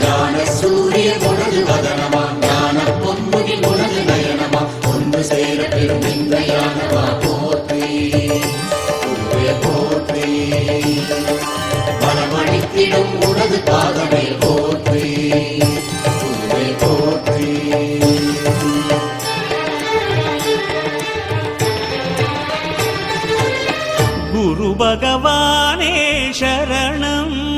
ஞான சூரிய உனது வதனமா ஞான பொன்முகி உனது நயனமா ஒன்று சேர பெரும் இந்த யானமா போற்றி போற்றி. பலமளித்திடும் உனது பாதமே போற்றி. போற்றி. குரு பகவானே சரணம்.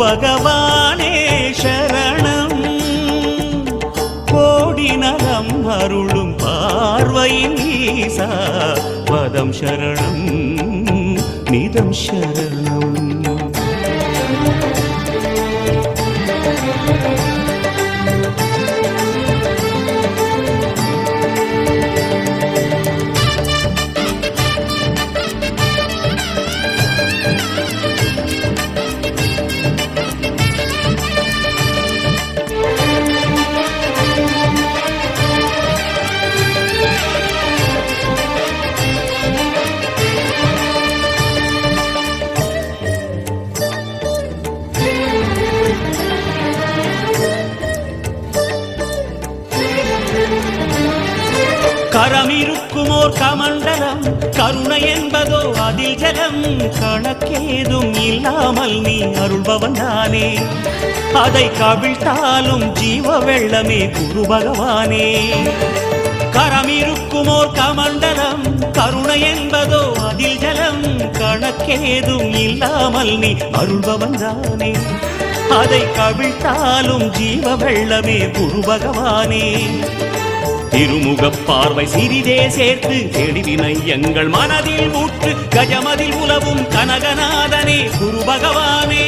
பகவானே சரணம் கோடி நலம் அருளும் பார்வை நீசா பதம் சரணம் நிதம் சரணம் கரமிருக்குமோர் கமண்டலம் கருணை என்பதோ அதில் ஜலம். கணக்கேதும் இல்லாமல் நீ அருள்பவன் தானே அதை கவிழ்த்தாலும் ஜீவ வெள்ளமே குரு பகவானே. கரமிருக்குமோர் கமண்டலம் கருணை என்பதோ அதில் ஜலம். கணக்கேதும் இல்லாமல் நீ அருள்பவன் தானே அதை கவிழ்த்தாலும் ஜீவ வெள்ளமே குரு பகவானே. திருமுகப் பார்வை சிறிதே சேர்த்து தெளிவினை எங்கள் மனதில் ஊற்று கஜமதில் உலவும் கனகநாதனே குரு பகவானே.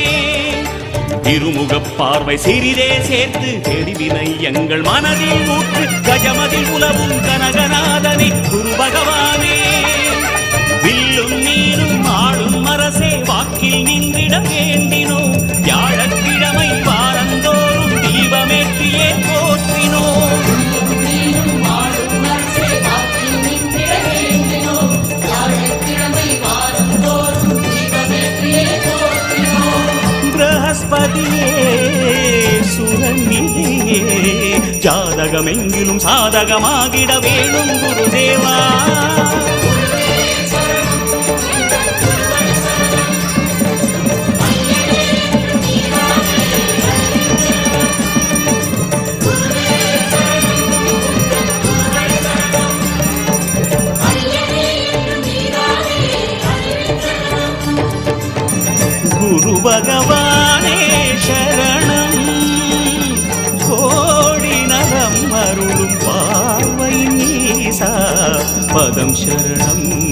திருமுகப் பார்வை சிறிதே சேர்த்து தெளிவினை எங்கள் மனதில் ஊற்று கஜமதில் உலவும் கனகநாதனே குரு பகவானே. பிரகஸ்பதியே சுரநிதியே ஜாதகமெங்கிலும் சாதகமாகிட வேணும் குருதேவா குரு பகவான் சரணம். கோடி நலம் அருளும் பார்வை நீசா. பதம் சரணம்.